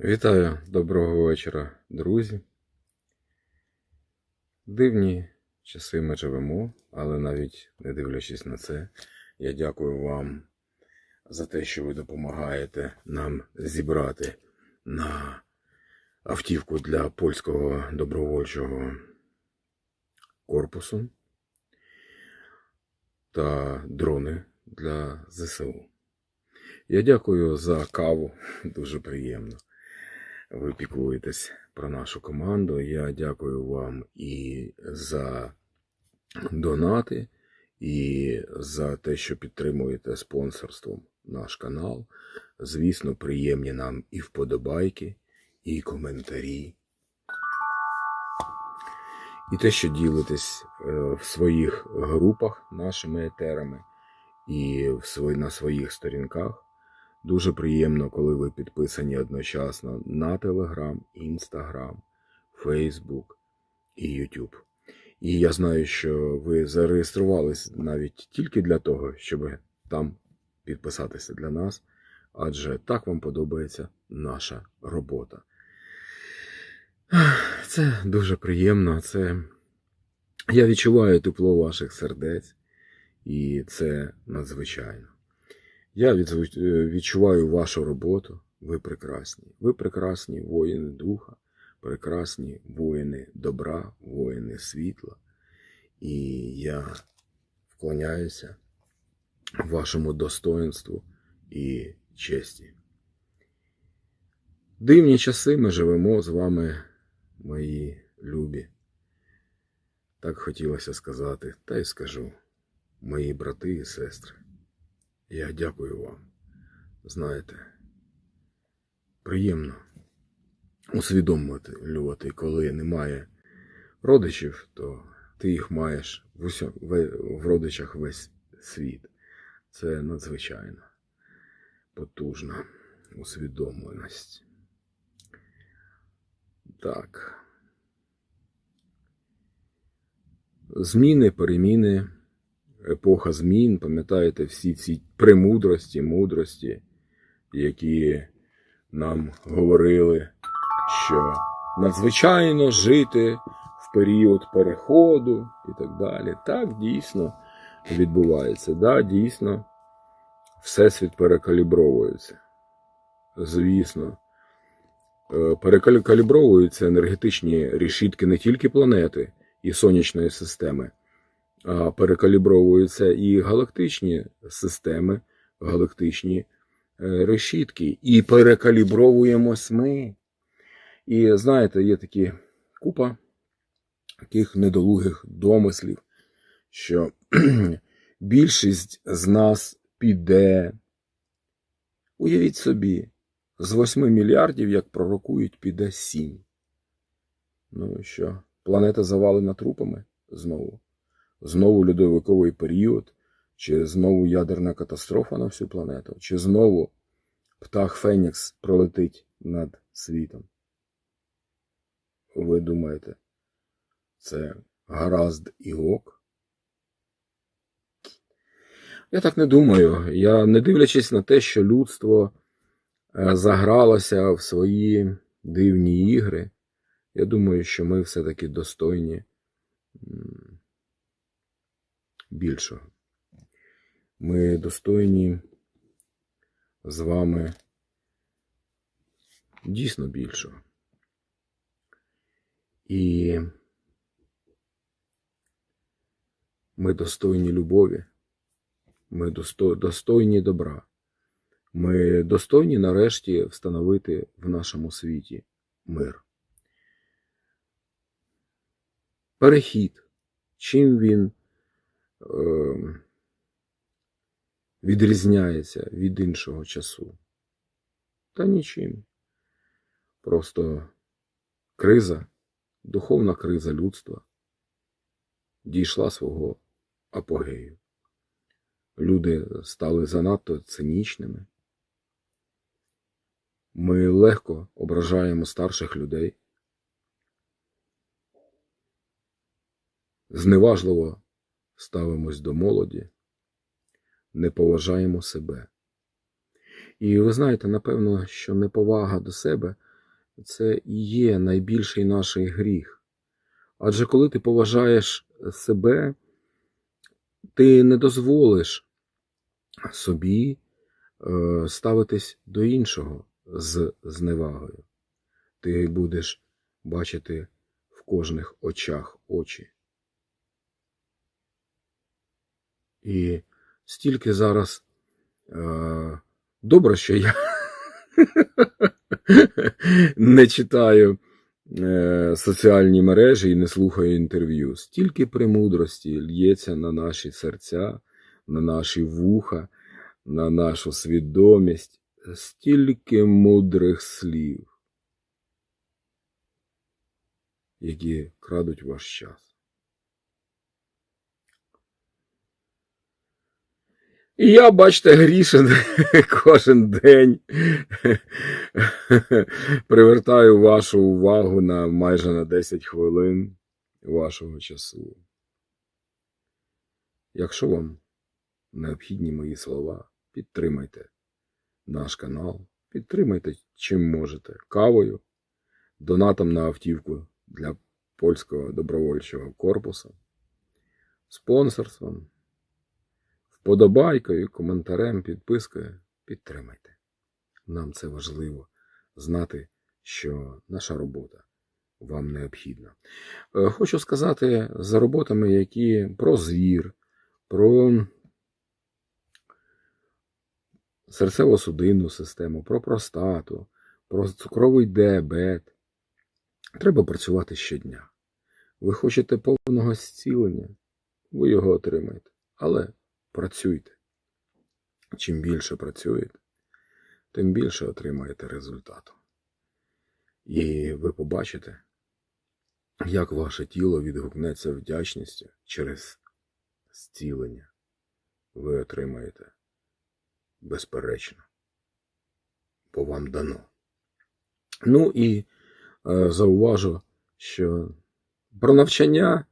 Вітаю, доброго вечора, друзі. Дивні часи ми живемо, але навіть не дивлячись на це, я дякую вам за те, що ви допомагаєте нам зібрати на автівку для польського добровольчого корпусу та дрони для ЗСУ. Я дякую за каву, дуже приємно. Ви піклуєтесь про нашу команду. Я дякую вам і за донати, і за те, що підтримуєте спонсорством наш канал. Звісно, приємні нам і вподобайки, і коментарі. І те, що ділитесь е, в своїх групах нашими етерами і на своїх сторінках. Дуже приємно, коли ви підписані одночасно на Telegram, Instagram, Facebook і YouTube. І я знаю, що ви зареєструвались навіть тільки для того, щоб там підписатися для нас, адже так вам подобається наша робота. Це дуже приємно. Це я відчуваю тепло ваших сердець, і це надзвичайно. Я е, відчуваю вашу роботу. Ви прекрасні. Ви прекрасні воїни духа, прекрасні воїни добра, воїни світла. І я вклоняюся вашому достоинству і честі. Дивні часи ми живемо з вами, мої любі. Так хотілося сказати, та й скажу, мої брати і сестри. Я дякую вам. Знаєте, приємно усвідомлювати, коли немає родичів, то ти їх маєш в, усьо, в, в родичах весь світ. Це надзвичайно потужна усвідомленість. Так. Зміни, переміни епоха змін, пам'ятаєте всі ці премудрості, мудрості, які нам говорили, що надзвичайно жити в період переходу і так далі. Так дійсно відбувається. Да, дійсно, Всесвіт перекалібровується. Звісно, Е, перекалібровуються енергетичні решітки не тільки планети і сонячної системи перекалібровуються і галактичні системи, галактичні е, решітки. І перекалібровуємось ми. І знаєте, є такі купа таких недолугих домислів, що більшість з нас піде. Уявіть собі, з 8 мільярдів, як пророкують, піде 7. Ну що? Планета завалена трупами знову знову льодовиковий період, чи знову ядерна катастрофа на всю планету, чи знову птах Фенікс пролетить над світом. Ви думаєте, це гаразд і ок? Я так не думаю. Я не дивлячись на те, що людство е, загралося в свої дивні ігри, я думаю, що ми все-таки достойні більшого. Ми достойні з вами дійсно більшого. І ми достойні любові, ми достойні добра. Ми достойні нарешті встановити в нашому світі мир. Перехід. Чим він відрізняється від іншого часу? Та нічим. Просто криза, духовна криза людства дійшла свого апогею. Люди стали занадто цинічними. Ми легко ображаємо старших людей. Зневажливо ставимось до молоді, не поважаємо себе. І ви знаєте, напевно, що неповага до себе це і є найбільший наш гріх. Адже коли ти поважаєш себе, ти не дозволиш собі е, ставитись до іншого з зневагою. Ти будеш бачити в кожних очах очі. І стільки зараз е, добре, що я не читаю е, соціальні мережі і не слухаю інтерв'ю. Стільки премудрості лється на наші серця, на наші вуха, на нашу свідомість, стільки мудрих слів, які крадуть ваш час. І я, бачите, грішен кожен день привертаю вашу увагу на майже на 10 хвилин вашого часу. Якщо вам необхідні мої слова, підтримайте наш канал, підтримайте чим можете кавою, донатом на автівку для польського добровольчого корпусу, спонсорством вподобайкою, коментарем, підпискою підтримайте. Нам це важливо знати, що наша робота вам необхідна. Е, Хочу сказати за роботами, які про звір, про серцево-судинну систему, про простату, про цукровий діабет. Треба працювати щодня. Ви хочете повного зцілення, ви його отримаєте. Але працюйте. Чим більше працюєте, тим більше отримаєте результату. І ви побачите, як ваше тіло відгукнеться вдячністю через зцілення. Ви отримаєте безперечно, бо вам дано. Ну і е, зауважу, що про навчання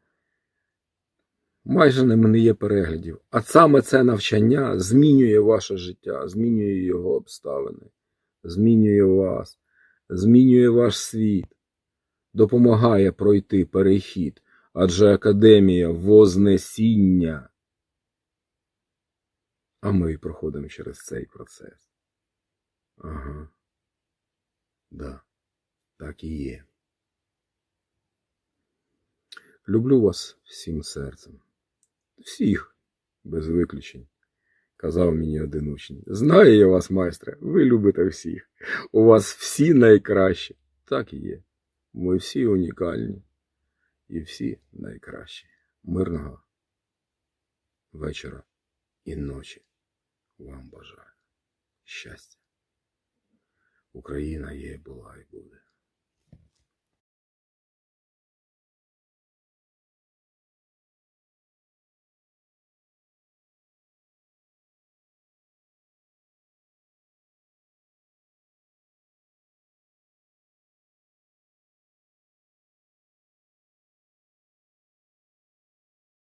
майже не є переглядів. А саме це навчання змінює ваше життя, змінює його обставини, змінює вас, змінює ваш світ, допомагає пройти перехід, адже академія вознесіння. А ми проходимо через цей процес. Ага. Да, так і є. Люблю вас всім серцем. Всіх, без виключень. Казав мені один учень. Знаю я вас, майстре, ви любите всіх. У вас всі найкращі. Так і є. Ми всі унікальні. І всі найкращі. Мирного вечора і ночі вам бажаю. Щастя. Україна є, була і буде.